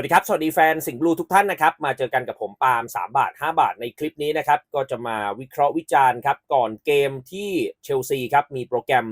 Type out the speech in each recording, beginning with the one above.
วัสดีครับ สวัสดีแฟนสิงห์บลูทุกท่านนะครับ มาเจอกันกับผมปาล์ม3 บาท 5 บาทในคลิปนี้นะครับ ก็จะมาวิเคราะห์วิจารณ์ครับ ก่อนเกมที่เชลซีครับ มีโปรแกรม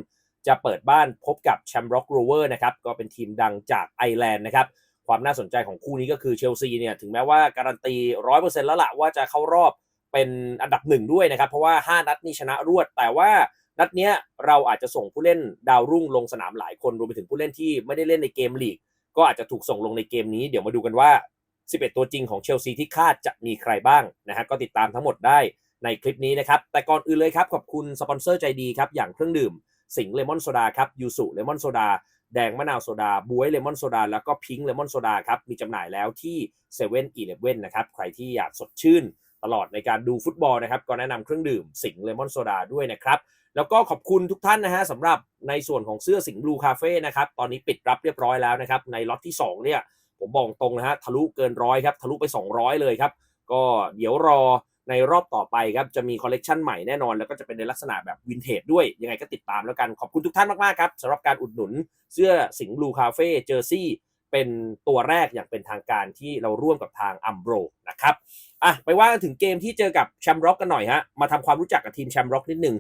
จะเปิดบ้านพบกับแชมป์ร็อกโรเวอร์นะครับ ก็เป็นทีมดังจากไอร์แลนด์นะครับ ความน่าสนใจของคู่นี้ก็คือเชลซีเนี่ย ถึงแม้ว่าการันตี 100%แล้วละว่าจะเข้ารอบเป็นอันดับหนึ่งด้วยนะครับ เพราะว่า 5 นัดนี้ชนะรวด แต่ว่านัดเนี้ยเราอาจจะส่งผู้เล่นดาวรุ่งลงสนามหลายคนรวมไปถึงผู้เล่นที่ไม่ได้เล่นในเกมลีก ก็อาจจะถูกส่งลงในเกมนี้ เดี๋ยวมาดูกันว่า 11 ตัวจริงของเชลซีที่คาดจะมีใครบ้างนะฮะก็ติดตามทั้งหมดได้ในคลิปนี้นะครับ แต่ก่อนอื่นเลยครับ ขอบคุณสปอนเซอร์ใจดีครับ อย่างเครื่องดื่ม สิงเลมอนโซดาครับยูสุเลมอนโซดาแดงมะนาวโซดาบวยเลมอนโซดาแล้วก็พิงค์เลมอนโซดาครับมีจำหน่ายแล้วที่7 e เ e ่ e อเนนะครับใครที่อยากสดชื่นตลอดในการดูฟุตบอลนะครับ ก็แนะนำเครื่องดื่มสิงเลมอนโซดาด้วยนะครับ แล้วก็ขอบคุณทุกท่านนะฮะสำหรับในส่วนของเสื้อสิงห์บลูคาเฟ่นะครับตอนนี้ปิดรับเรียบร้อยแล้วนะครับในล็อตที่ 2 เนี่ยผมบอกตรงนะฮะทะลุเกินร้อยครับทะลุไป 200 เลยครับ ก็เดี๋ยวรอในรอบต่อไปครับจะมีคอลเลกชันใหม่แน่นอน แล้วก็จะเป็นในลักษณะแบบวินเทจด้วย ยังไงก็ติดตามแล้วกัน ขอบคุณทุกท่านมาก ๆ ครับสำหรับการอุดหนุนเสื้อสิงห์บลูคาเฟ่เจอร์ซี่เป็นตัวแรกอย่างเป็นทางการที่เราร่วมกับทางอัมโบรนะครับอะไปว่ากันถึงเกมที่เจอกับแชมป์ร็อกกันหน่อยฮะมาทำความรู้จักกับทีมแชมป์ร็อกนิดนึง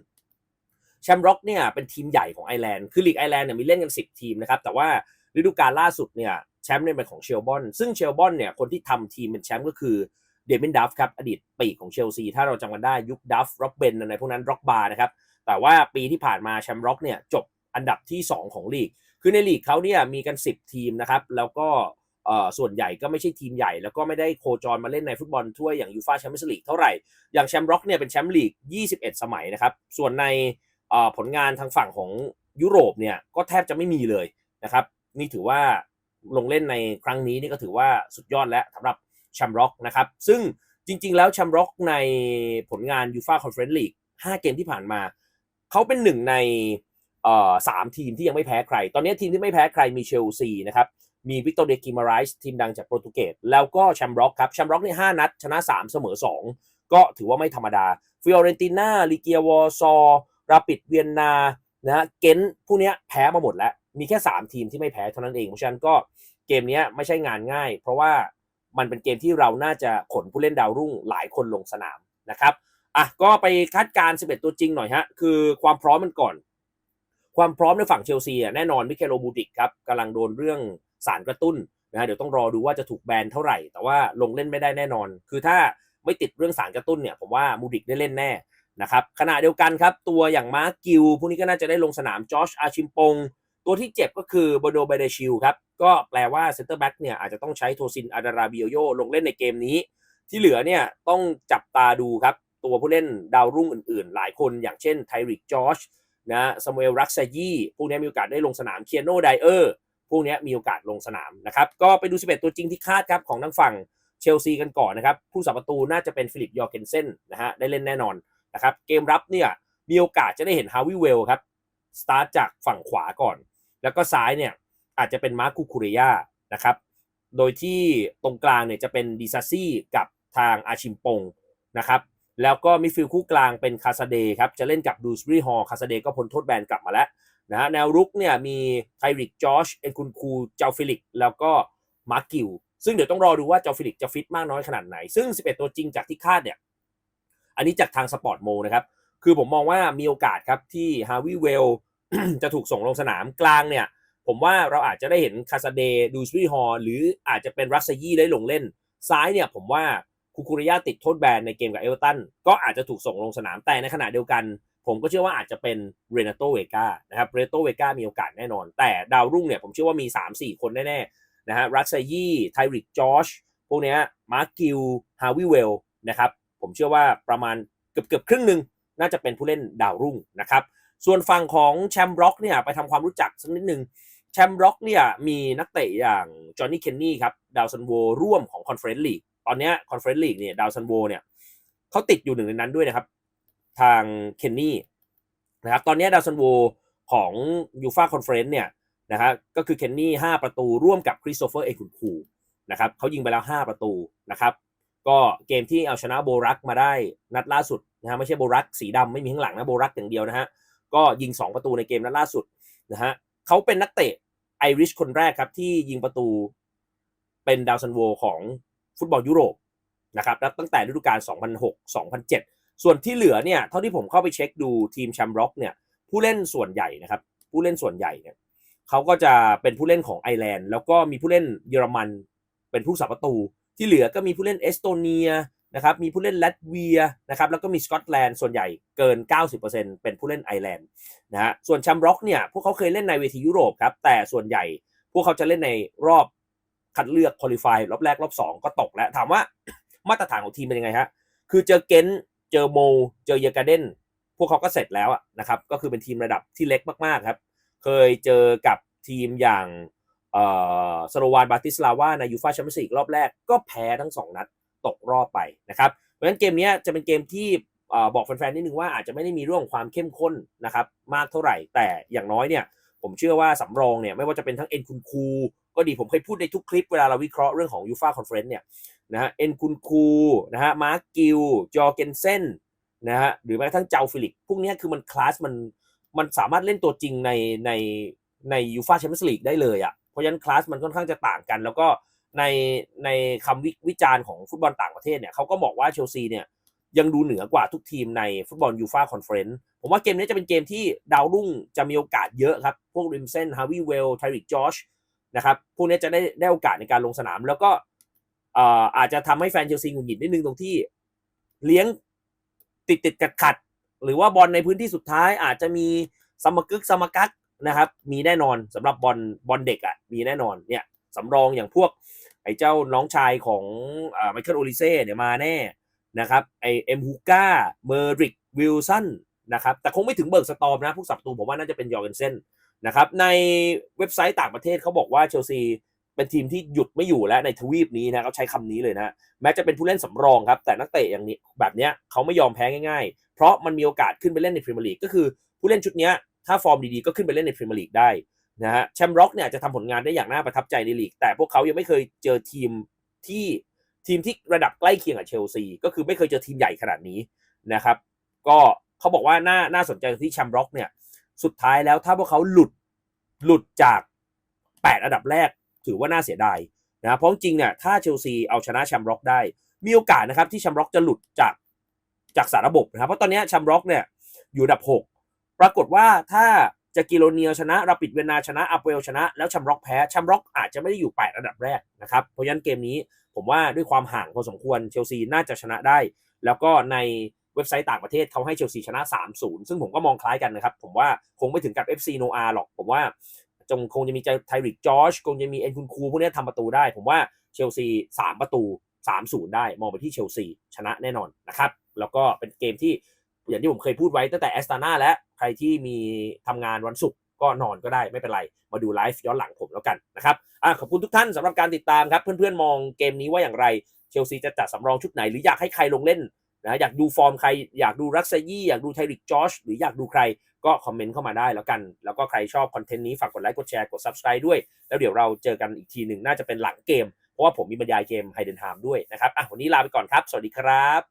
แชมป์ร็อกเนี่ยเป็นทีมใหญ่ของไอร์แลนด์คือลีกไอร์แลนด์เนี่ยมีเล่นกัน 10 ทีมนะครับแต่ว่าฤดูกาลล่าสุดเนี่ยแชมป์เนี่ยเป็นของเชลบอนซึ่งเชลบอนเนี่ยคนที่ทำทีมเป็นแชมป์ก็คือเดมินดัฟครับอดีตปีกของเชลซีถ้าเราจำกันได้ยุคดัฟร็อกเบนในพวกนั้นร็อกบาร์นะครับแต่ว่าปีที่ผ่านมาแชมป์ร็อกเนี่ยจบอันดับที่ 2 ของลีก คือในลีกเขาเนี่ยมีกัน 10 ทีมนะครับแล้วก็ส่วนใหญ่ก็ไม่ใช่ทีมใหญ่ แล้วก็ไม่ได้โคจรมาเล่นในฟุตบอลถ้วยอย่างยูฟาแชมเปี้ยนส์ลีกเท่าไหร่ อย่างแชมป์ร็อกเนี่ยเป็นแชมป์ลีก 21 สมัยนะครับ ส่วนใน ผลงานทางฝั่งของยุโรปเนี่ยก็แทบจะไม่มีเลยนะครับ นี่ถือว่าลงเล่นในครั้งนี้นี่ก็ถือว่าสุดยอดแล้วสำหรับแชมป์ร็อกนะครับ ซึ่งจริง ๆ แล้วแชมป์ร็อกในผลงานยูฟาคอนเฟอเรนซ์ลีก5เกมที่ผ่านมา เขาเป็นหนึ่งในสามทีมที่ยังไม่แพ้ใคร ตอนนี้ทีมที่ไม่แพ้ใครมีเชลซีนะครับมีวิกตอเรียกิมาไรส์ทีมดังจากโปรตุเกสแล้วก็แชมป์ร็อกครับแชมป์ร็อกใน5นัด ชนะ 3 เสมอ 2 ก็ถือว่าไม่ธรรมดาฟิออเรนติน่าลิเกียวอร์ซอ ราปิดเวียนนานะฮะเกนพวกนี้แพ้มาหมดแล้ว มีแค่ 3 ทีมที่ไม่แพ้เท่านั้นเองเพราะฉะนั้นก็เกมนี้ไม่ใช่งานง่าย เพราะว่ามันเป็นเกมที่เราน่าจะขนผู้เล่นดาวรุ่งหลายคนลงสนามนะครับอะก็ไปคาดการณ์11 ตัวจริงหน่อยฮะคือความพร้อมมันก่อน ความพร้อมในฝั่งเชลซีแน่นอนมิเคโลบูติกครับกำลังโดนเรื่องสารกระตุ้นนะเดี๋ยวต้องรอดูว่าจะถูกแบนเท่าไหร่ แต่ว่าลงเล่นไม่ได้แน่นอน คือถ้าไม่ติดเรื่องสารกระตุ้นเนี่ยผมว่ามูดิกได้เล่นแน่ นะครับขณะเดียวกันครับ ตัวอย่างมาร์กิลพวกนี้ก็น่าจะได้ลงสนามจอชอาชิมปง ตัวที่เจ็บก็คือโบโดเบเดชิลครับ ก็แปลว่าเซนเตอร์แบ็กเนี่ยอาจจะต้องใช้โทซินอาดาราบิโอโยลงเล่นในเกมนี้ ที่เหลือเนี่ยต้องจับตาดูครับ ตัวผู้เล่นดาวรุ่งอื่นๆ หลายคนอย่างเช่นไทริกจอชนะซามูเอลรักซายีพวกนี้มีโอกาสได้ลงสนามเคียโนไดเออร์พวกนี้มีโอกาสลงสนามนะครับ ก็ไปดู 11 ตัวจริงที่คาดครับของทางฝั่งเชลซีกันก่อนนะครับผู้สับประตูน่าจะเป็นฟิลิปยอร์เกนเซนนะฮะได้เล่นแน่นอน นะครับเกมรับเนี่ยมีโอกาสจะได้เห็นฮาวิเวลครับสตาร์ทจากฝั่งขวาก่อน แล้วก็ซ้ายเนี่ยอาจจะเป็นมาร์คูคูเรียนะครับโดยที่ตรงกลางเนี่ยจะเป็นดิซาซี่กับทางอาชิมปงนะครับแล้วก็มิฟิลคู่กลางเป็นคาซาเดครับจะเล่นกับดูสบรีฮอลคาซาเดก็พ้นโทษแบนกลับมาแล้วนะฮะแนวรุกเนี่ยมีไทริกจอชเอ็นคุนคูเจ้าฟิลิก แล้วก็มาร์กิลซึ่งเดี๋ยวต้องรอดูว่าเจ้าฟิลิกจะฟิตมากน้อยขนาดไหน ซึ่ง 11 ตัวจริงจากที่คาดเนี่ย อันนี้จากทางสปอร์ตโมนะครับ คือผมมองว่ามีโอกาสครับที่ฮาวิเวลจะถูกส่งลงสนามกลางเนี่ย ผมว่าเราอาจจะได้เห็นคาซาเดดูสรีฮอลหรืออาจจะเป็นรัสซี่ได้ลงเล่น ซ้ายเนี่ยผมว่าคูคูริยาติดโทษแบนในเกมกับเอเวอร์ตันก็อาจจะถูกส่งลงสนามแต่ในขณะเดียวกัน ผมก็เชื่อว่าอาจจะเป็นเรนาโตเวกานะครับเรนาโตเวกามีโอกาสแน่นอน แต่ดาวรุ่งเนี่ยผมเชื่อว่ามี 3-4 คนแน่ๆนะฮะรัสซี่ไทริกจอชพวกนี้มาร์กิลฮาวิเวลนะครับ ผมเชื่อว่าประมาณเกือบเกือบครึ่งหนึ่งน่าจะเป็นผู้เล่นดาวรุ่งนะครับ ส่วนฝั่งของแชมป์ร็อกเนี่ยไปทำความรู้จักสักนิดหนึ่งแชมป์ร็อกเนี่ยมีนักเตะอย่างจอห์นนี่เคนนี่ครับดาวซันโวร่วมของคอนเฟรนซ์ลีกตอนนี้คอนเฟรนซ์ลีกเนี่ยดาวซันโวเนี่ยเขาติดอยู่หนึ่งในนั้นด้วยนะครับ ทางเคนนี่นะครับตอนนี้ดาวซันโวของยูฟาคอนเฟรนซ์เนี่ยนะฮะก็คือเคนนี่ห้าประตูร่วมกับคริสโตเฟอร์เอคุนคูนะครับเขายิงไปแล้ว 5 ประตูนะครับ ก็เกมที่เอาชนะโบรักมาได้นัดล่าสุดนะฮะไม่ใช่โบรักสีดำไม่มีข้างหลังนะโบรักอย่างเดียวนะฮะก็ยิง 2 ประตูในเกมนัดล่าสุดนะฮะเขาเป็นนักเตะไอริชคนแรกครับที่ยิงประตูเป็นดาวซันโวของฟุตบอลยุโรปนะครับตั้งแต่ฤดูกาล 2006-2007 ส่วนที่เหลือเนี่ยเท่าที่ผมเข้าไปเช็คดูทีมแชมป์ร็อกเนี่ยผู้เล่นส่วนใหญ่นะครับผู้เล่นส่วนใหญ่เนี่ยเขาก็จะเป็นผู้เล่นของไอร์แลนด์แล้วก็มีผู้เล่นเยอรมันเป็นผู้สาประตู ที่เหลือก็มีผู้เล่นเอสโตเนียนะครับมีผู้เล่นลัตเวียนะครับแล้วก็มีสกอตแลนด์ส่วนใหญ่เกิน 90%เป็นผู้เล่นไอร์แลนด์นะฮะส่วนแชมป์ร็อกเนี่ยพวกเขาเคยเล่นในเวทียุโรปครับแต่ส่วนใหญ่พวกเขาจะเล่นในรอบคัดเลือกคุริฟายรอบแรกรอบ 2 ก็ตกแล้วถามว่ามาตรฐานของทีมเป็นยังไงฮะคือเจอเกนเจอโม เจอเยกาเดนพวกเขาก็เสร็จแล้วนะครับก็คือเป็นทีมระดับที่เล็กมากๆครับเคยเจอกับทีมอย่าง สโลวานบาติสลาวาในยูฟาแชมเปี้ยนส์ลีกรอบแรกก็แพ้ทั้ง 2 นัดตกรอบไปนะครับเพราะฉะนั้นเกมนี้จะเป็นเกมที่เอ่อบอกแฟนๆนิดนึงว่าอาจจะไม่ได้มีเรื่องของความเข้มข้นนะครับมากเท่าไหร่ แต่อย่างน้อยเนี่ยผมเชื่อว่าสำรองเนี่ยไม่ว่าจะเป็นทั้งเอ็นคุณคูก็ดีผมเคยพูดในทุกคลิปเวลาเราวิเคราะห์เรื่องของยูฟาคอนเฟรนซ์เนี่ยนะฮะเอ็นคุณคูนะฮะมาร์กิลจอเกนเซนนะฮะหรือแม้กระทั่งเจ้าฟิลิกพวกนี้คือมันคลาสมันมันสามารถเล่นตัวจริงในในในยูฟาแชมเปี้ยนส์ลีกได้เลยอะ ราะฉะนั้นคลาสมันค่อนข้างจะต่างกัน แล้วก็ในในคำวิวิจารณ์ของฟุตบอลต่างประเทศเนี่ยเขาก็บอกว่าเชลซีเนี่ยยังดูเหนือกว่าทุกทีมในฟุตบอลยูฟาคอนเฟอเรนซ์ผมว่าเกมนี้จะเป็นเกมที่ดาวรุ่งจะมีโอกาสเยอะครับ พวกริมเซนฮาวิเวลไทริกจอชนะครับพวกนี้จะได้ได้โอกาสในการลงสนาม แล้วก็อาจจะทำให้แฟนเชลซีหงุดหงิดนิดนึงตรงที่เลี้ยงติดติดขัดขัด หรือว่าบอลในพื้นที่สุดท้ายอาจจะมีสมกึกสมกัก นะครับมีแน่นอนสำหรับบอลบอลเด็กอะมีแน่นอนเนี่ยสำรองอย่างพวกไอ้เจ้าน้องชายของไมเคิลโอลิเซ่เนี่ยมาแน่นะครับไอเอ็มฮูก้าเมอริกวิลสันนะครับแต่คงไม่ถึงเบิร์กสตอมนะผู้สับตูผมว่าน่าจะเป็นยอร์เกนเซนนะครับในเว็บไซต์ต่างประเทศเขาบอกว่าเชลซีเป็นทีมที่หยุดไม่อยู่แล้วในทวีปนี้นะเขาใช้คำนี้เลยนะแม้จะเป็นผู้เล่นสำรองครับ แต่นักเตะอย่างนี้แบบเนี้ยเขาไม่ยอมแพ้ง่ายๆ เพราะมันมีโอกาสขึ้นไปเล่นในพรีเมียร์ลีกก็คือผู้เล่นชุดเนี้ยถ้าฟอร์มดีๆก็ขึ้นไปเล่นในพรีเมียร์ลีกได้นะฮะแชมป์ร็อกเนี่ยจะทำผลงานได้อย่างน่าประทับใจในลีก แต่พวกเขายังไม่เคยเจอทีมที่ทีมที่ระดับใกล้เคียงกับเชลซีก็คือไม่เคยเจอทีมใหญ่ขนาดนี้นะครับ ก็เขาบอกว่าน่าน่าสนใจที่แชมป์ร็อกเนี่ยสุดท้ายแล้วถ้าพวกเขาหลุดหลุดจาก 8 อันดับแรก ถือว่าน่าเสียดายนะเพราะจริงเนี่ยถ้าเชลซีเอาชนะแชมป์ร็อกได้ มีโอกาสนะครับที่แชมป์ร็อกจะหลุดจากจากสารระบบนะครับเพราะตอนนี้แชมป์ร็อกเนี่ยอยู่อันดับ 6 ปรากฏว่าถ้าจะกิโลเนียชนะราปิดเวนาชนะอัปเวลชนะ แล้วแชมร็อกแพ้แชมร็อกอาจจะไม่ได้อยู่8อันดับแรกนะครับ เพราะฉะนั้นเกมนี้ผมว่าด้วยความห่างพอสมควรเชลซีน่าจะชนะได้ แล้วก็ในเว็บไซต์ต่างประเทศเขาให้เชลซีชนะ 3-0 ซึ่งผมก็มองคล้ายกันนะครับ ผมว่าคงไม่ถึงกับ FC โนอาหรอก ผมว่าจงคงจะมีไทริกจอร์จคงจะมีเอ็นคุนคูพวกนี้ทำประตูได้ ผมว่าเชลซี 3 ประตู 3-0 ได้ มองไปที่เชลซีชนะแน่นอนนะครับ แล้วก็เป็นเกมที่ อย่างที่ผมเคยพูดไว้ตั้งแต่แอสตานาและใครที่มีทำงานวันศุกร์ก็นอนก็ได้ไม่เป็นไร มาดูไลฟ์ย้อนหลังผมแล้วกันนะครับอะขอบคุณทุกท่านสำหรับการติดตามครับ เพื่อนๆมองเกมนี้ว่าอย่างไรเชลซีจะจัดสำรองชุดไหนหรืออยากให้ใครลงเล่นนะอยากดูฟอร์มใครอยากดูรักซยี่อยากดูไทริกจอชหรืออยากดูใครก็คอมเมนต์เข้ามาได้แล้วกัน แล้วก็ใครชอบคอนเทนต์นี้ฝากกดไลค์กดแชร์กด subscribe ด้วย แล้วเดี๋ยวเราเจอกันอีกทีหนึ่งน่าจะเป็นหลังเกม เพราะว่าผมมีบรรยายเกมไฮเดนไฮม์ด้วยนะครับอะวันนี้ลาไปก่อนครับ สวัสดีครับ